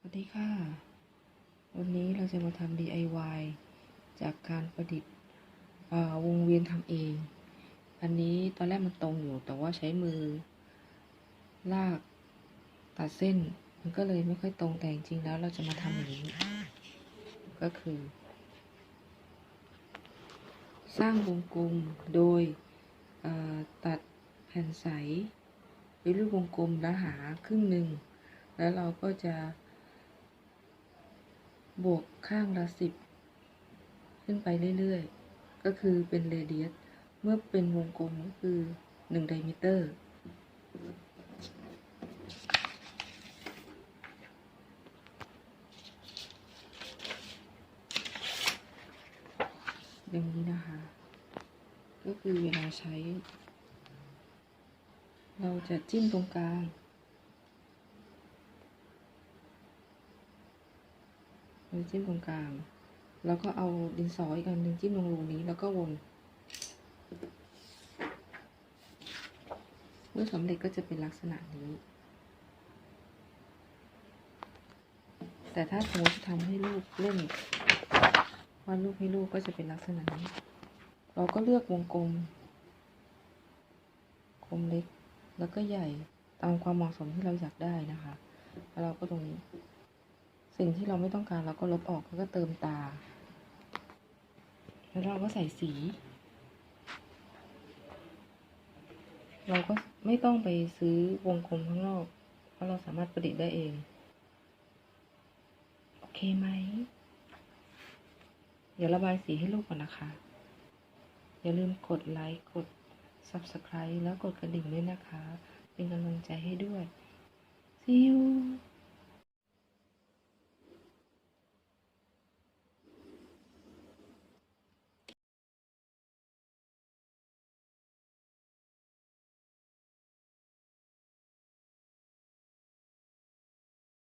สวัสดีค่ะ วันนี้เราจะมาทำ DIY จากการประดิษฐ์วงเวียนทำเอง อันนี้ตอนแรกมันตรงอยู่ แต่ว่าใช้มือ ลากตัดเส้น มันก็เลยไม่ค่อยตรงแต่จริงแล้วเราจะมาทำอย่างนี้ ก็คือ สร้างวงกลมโดยตัดแผ่นใสเป็นรูปวงกลมแล้วหาครึ่งหนึ่ง แล้วเราก็จะ บวกข้างละสิบขึ้นไปเรื่อยๆ ก็คือเป็นเรเดียส เมื่อเป็นวงกลมก็คือหนึ่งไดมิเตอร์ อย่างนี้นะคะ ก็คือเวลาใช้ เราจะจิ้มตรงกลาง เราจิ้มตรงกลาง แล้วก็เอาดินสออีกอันหนึ่งจิ้มลงรูนี้แล้วก็วน เมื่อสำเร็จก็จะเป็นลักษณะนี้ แต่ถ้าสมมติจะทำให้ลูกเล่นวาดรูปให้ลูกก็จะเป็นลักษณะนี้ เราก็เลือกวงกลม กลมเล็ก แล้วก็ใหญ่ตามความเหมาะสมที่เราอยากได้นะคะ แล้วเราก็ตรงนี้ สิ่งที่เราไม่ต้องการเราก็ลบออกแล้วก็เติมตา แล้วเราก็ใส่สี เราก็ไม่ต้องไปซื้อวงกลมข้างนอก เพราะเราสามารถประดิษฐ์ได้เอง โอเคไหม เดี๋ยวระบายสีให้ลูกก่อนนะคะ อย่าลืมกดไลค์กด Subscribe แล้วกดกระดิ่งด้วยนะคะ เป็นกำลังใจให้ด้วย See you